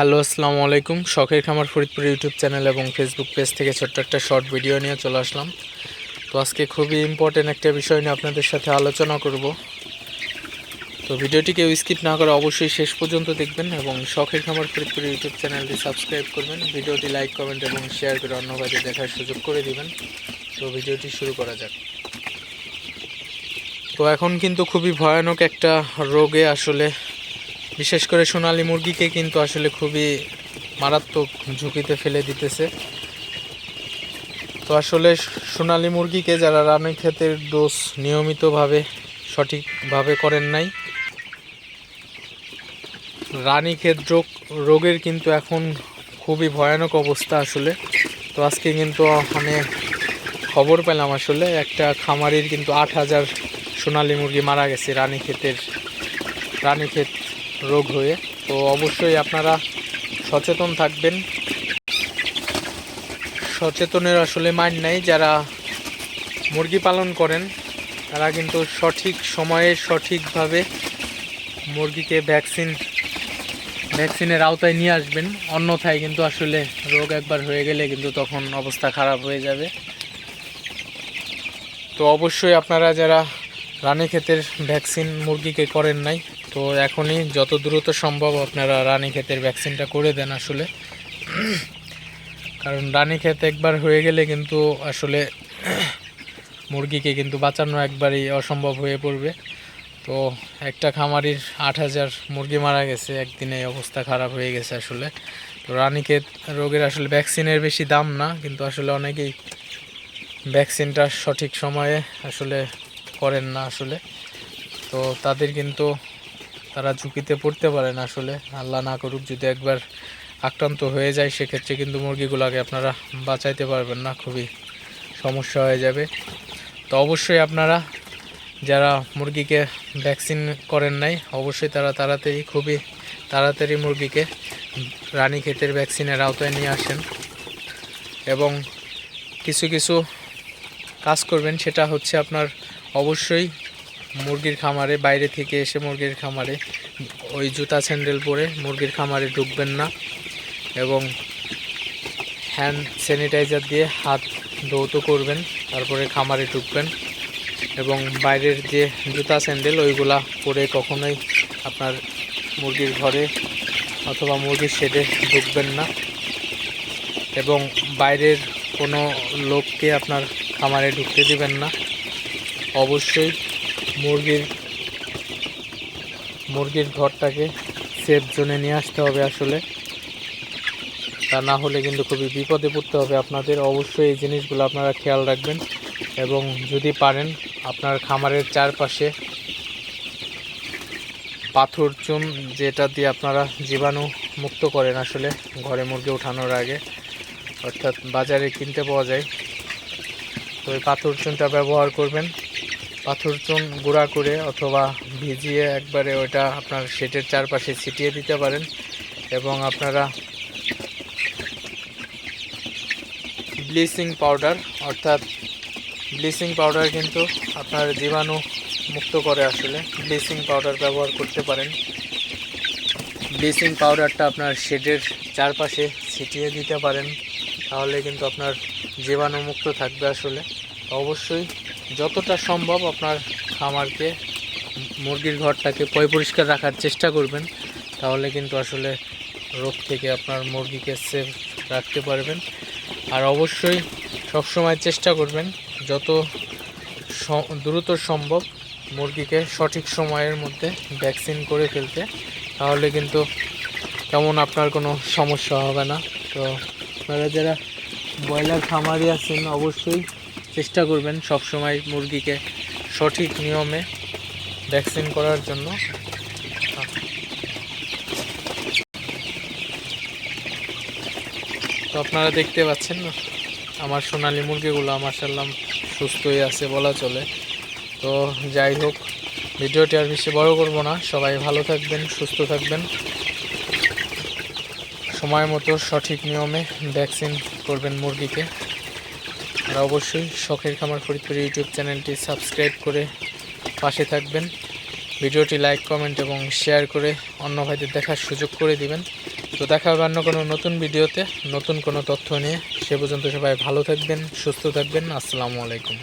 Hello, আসসালামু আলাইকুম। শখের খামার ফরিদপুর ইউটিউব চ্যানেল এবং ফেসবুক পেজ থেকে ছোট্ট একটা শর্ট ভিডিও নিয়ে চলে আসলাম। তো আজকে খুবই ইম্পর্টেন্ট একটা বিষয় নিয়ে আপনাদের সাথে আলোচনা করব। তো ভিডিওটি কেউ স্কিপ না করে অবশ্যই শেষ পর্যন্ত দেখবেন এবং শখের খামার ফরিদপুর ইউটিউব চ্যানেলটি সাবস্ক্রাইব করবেন। ভিডিওটি লাইক কমেন্ট এবং শেয়ার করে অন্য কাজে দেখার সুযোগ করে দিবেন। তো ভিডিওটি শুরু করা যাক। তো এখন কিন্তু খুবই ভয়ানক একটা রোগে আসলে বিশেষ করে সোনালী মুরগিকে কিন্তু আসলে খুবই মারাত্মক ঝুঁকিতে ফেলে দিতেছে। তো আসলে সোনালী মুরগিকে যারা রানী ক্ষেতের ডোজ নিয়মিতভাবে সঠিকভাবে করেন নাই, রানী ক্ষেত রোগ, রোগের কিন্তু এখন খুবই ভয়ানক অবস্থা আসলে। তো আজকে কিন্তু আমি খবর পেলাম আসলে, একটা খামারির কিন্তু আট হাজার সোনালী মুরগি মারা গেছে রানী ক্ষেতের, রানী ক্ষেত রোগ হয়ে, তো অবশ্যই আপনারা সচেতন থাকবেন। সচেতনের আসলে মাইন নাই, যারা মুরগি পালন করেন, তারা কিন্তু সঠিক সময়ে সঠিকভাবে মুরগিকে ভ্যাকসিন, ভ্যাকসিনের আওতায় নিয়ে আসবেন। অন্যথায় কিন্তু আসলে রোগ একবার হয়ে গেলে কিন্তু তখন অবস্থা খারাপ হয়ে যাবে। তো অবশ্যই আপনারা যারা রানী ক্ষেতের ভ্যাকসিন মুরগিকে করেন নাই তো এখনই যত দ্রুত সম্ভব আপনারা রানী ক্ষেতের ভ্যাকসিনটা করে দেন আসলে। কারণ রানী ক্ষেত একবার হয়ে গেলে কিন্তু আসলে মুরগিকে কিন্তু বাঁচানো একবারই অসম্ভব হয়ে পড়বে। তো একটা খামারির আট হাজার মুরগি মারা গেছে, একদিনে অবস্থা খারাপ হয়ে গেছে আসলে। তো রানীক্ষেত রোগের আসলে ভ্যাকসিনের বেশি দাম না, কিন্তু আসলে অনেকেই ভ্যাকসিনটা সঠিক সময়ে আসলে করেন না আসলে। তো তাদের কিন্তু তারা ঝুঁকিতে পড়তে পারেন আসলে। আল্লাহ না করুক যদি একবার আক্রান্ত হয়ে যায়, সেক্ষেত্রে কিন্তু মুরগিগুলোকে আপনারা বাঁচাইতে পারবেন না, খুবই সমস্যা হয়ে যাবে। তো অবশ্যই আপনারা যারা মুরগিকে ভ্যাকসিন করেন নাই, অবশ্যই তারা তাড়াতাড়ি, খুবই তাড়াতাড়ি মুরগিকে রানী ক্ষেতের ভ্যাকসিনের আওতায় নিয়ে আসেন। এবং কিছু কিছু কাজ করবেন, সেটা হচ্ছে আপনার অবশ্যই মুরগির খামারে, বাইরে থেকে এসে মুরগির খামারে, ওই জুতা স্যান্ডেল পরে মুরগির খামারে ঢুকবেন না এবং হ্যান্ড স্যানিটাইজার দিয়ে হাত ধৌত করবেন, তারপরে খামারে ঢুকবেন এবং বাইরের যে জুতা স্যান্ডেল, ওইগুলা পরে কখনোই আপনার মুরগির ঘরে অথবা মুরগির শেডে ঢুকবেন না এবং বাইরের কোনো লোককে আপনার খামারে ঢুকতে দিবেন না। অবশ্যই মুরগির মুরগির ঘরটাকে সেফ জোনে নিয়ে আসতে হবে আসলে। তা না হলে কিন্তু খুবই বিপদে পড়তে হবে আপনাদের। অবশ্যই এই জিনিসগুলো আপনারা খেয়াল রাখবেন এবং যদি পারেন আপনার খামারের চারপাশে পাথর, চুন যেটা দিয়ে আপনারা জীবাণু মুক্ত করেন আসলে ঘরে মুরগি ওঠানোর আগে, অর্থাৎ বাজারে কিনতে পাওয়া যায়, তো ওই পাথর, চুনটা ব্যবহার করবেন। পাথর চুন গুঁড়া করে অথবা ভিজিয়ে একবারে ওইটা আপনার শেটের চারপাশে ছিটিয়ে দিতে পারেন এবং আপনারা ব্লিচিং পাউডার, অর্থাৎ ব্লিচিং পাউডার কিন্তু আপনার জীবাণু মুক্ত করে আসলে। ব্লিচিং পাউডার ব্যবহার করতে পারেন। ব্লিচিং পাউডারটা আপনার শেডের চারপাশে ছিটিয়ে দিতে পারেন, তাহলে কিন্তু আপনার জীবাণুমুক্ত থাকবে আসলে। অবশ্যই যতটা সম্ভব আপনার খামারকে, মুরগির ঘরটাকে পয় পরিষ্কার রাখার চেষ্টা করবেন, তাহলে কিন্তু আসলে রোগ থেকে আপনার মুরগিকে সেফ রাখতে পারবেন। আর অবশ্যই সবসময় চেষ্টা করবেন, যত দ্রুত সম্ভব মুরগিকে সঠিক সময়ের মধ্যে ভ্যাকসিন করে ফেলতে, তাহলে কিন্তু তেমন আপনার কোনো সমস্যা হবে না। তো আপনারা যারা ব্রয়লার খামারি আছেন, অবশ্যই চেষ্টা করবেন সব সময় মুরগিকে সঠিক নিয়মে ভ্যাকসিন করার জন্য। তো আপনারা দেখতে পাচ্ছেন, আমার সোনালী মুরগিগুলো মার্শাল্লাহ সুস্থই আছে বলা চলে। তো যাই হোক, ভিডিওটি আর বেশি বড় করব না। সবাই ভালো থাকবেন, সুস্থ থাকবেন। সময় মতো সঠিক নিয়মে ভ্যাকসিন করবেন মুরগিকে। আর অবশ্যই শখের খামার ফরিদপুর ইউটিউব চ্যানেলটি সাবস্ক্রাইব করে পাশে থাকবেন। ভিডিওটি লাইক, কমেন্ট এবং শেয়ার করে অন্য ভাইদের দেখার সুযোগ করে দিবেন। তো দেখা হবে অন্য কোনো নতুন ভিডিওতে। নতুন কোনো তথ্য নিয়ে সে পর্যন্ত সবাই ভালো থাকবেন, সুস্থ থাকবেন। আসসালামু আলাইকুম।